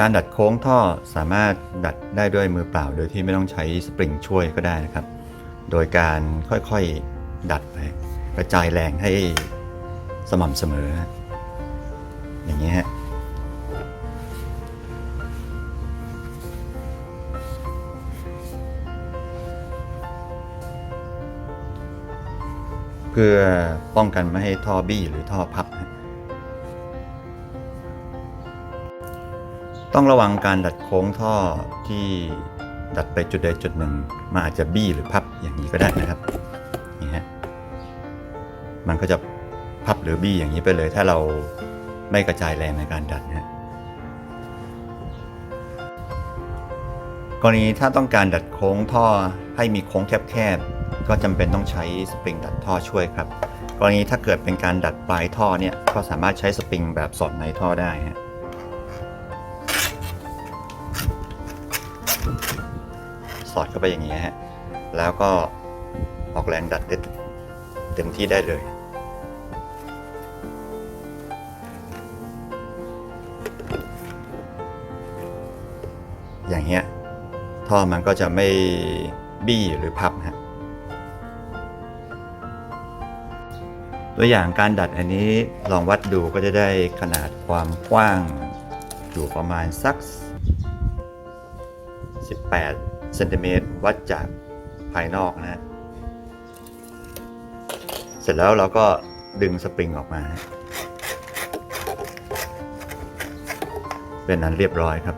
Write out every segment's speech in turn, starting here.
การดัดโค้งท่อสามารถดัดได้ด้วยมือเปล่า โดยที่ไม่ต้องใช้สปริงช่วยก็ได้นะครับ โดยการค่อยๆดัดไปกระจายแรงให้สม่ำเสมอ อย่างนี้ฮะเพื่อป้องกันไม่ให้ท่อบี้หรือท่อพับฮะ ต้องระวังการดัดโค้งท่อที่ดัดไปจุดใดจุดหนึ่งมันอาจจะบี้หรือพับอย่างนี้ก็ได้นะครับนี่ฮะมันก็จะพับหรือบี้อย่างนี้ไปเลย ถ้าเราไม่กระจายแรงในการดัดนะกรณีถ้าต้องการดัดโค้งท่อให้มีโค้งแคบๆก็จำเป็นต้องใช้สปริงดัดท่อช่วยครับ กรณีถ้าเกิดเป็นการดัดปลายท่อเนี่ยก็สามารถใช้สปริงแบบสอดในท่อได้ฮะ อดเข้าไปอย่างนี้ยฮะแล้วก็ออกแรงดัดได้เต็มที่ได้เลยอย่างเงี้ยท่อมันก็จะไม่บี้หรือพับฮะตัวอย่างการดัดอันนี้ลองวัดดูก็จะได้ขนาดความกว้างอยู่ประมาณสัก 18 เซนติเมตรวัดจากภายนอกนะฮะเสร็จแล้วเราก็ดึงสปริงออกมา เป็นนั้นเรียบร้อยครับ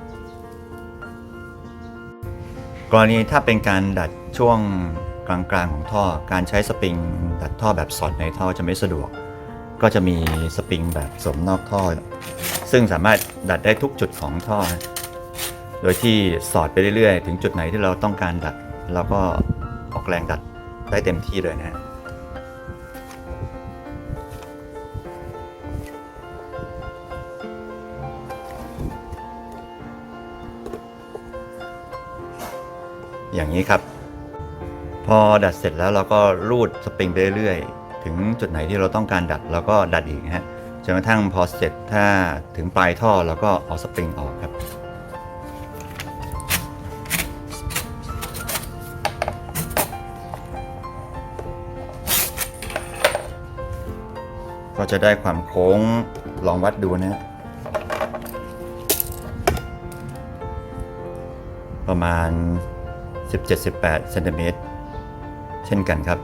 กรณีถ้าเป็นการดัดช่วงกลางๆของท่อ การใช้สปริงดัดท่อแบบสอดในท่อจะไม่สะดวก ก็จะมีสปริงแบบสมนอกท่อ ซึ่งสามารถดัดได้ทุกจุดของท่อ โดยที่สอดไปเรื่อยๆ ถึงจุดไหนที่เราต้องการดัดเราก็ออกแรงดัดได้เต็มที่เลยนะฮะอย่างนี้ครับ พอดัดเสร็จแล้วเราก็รูดสปริงไปเรื่อยๆ ถึงจุดไหนที่เราต้องการดัดเราก็ดัดอีกฮะจนกระทั่งพอเสร็จถ้าถึงปลายท่อเราก็เอาสปริงออกครับ ก็จะได้ความโค้งลองวัดดูนะฮะประมาณ 17-18เซนติเมตรเช่นกันครับ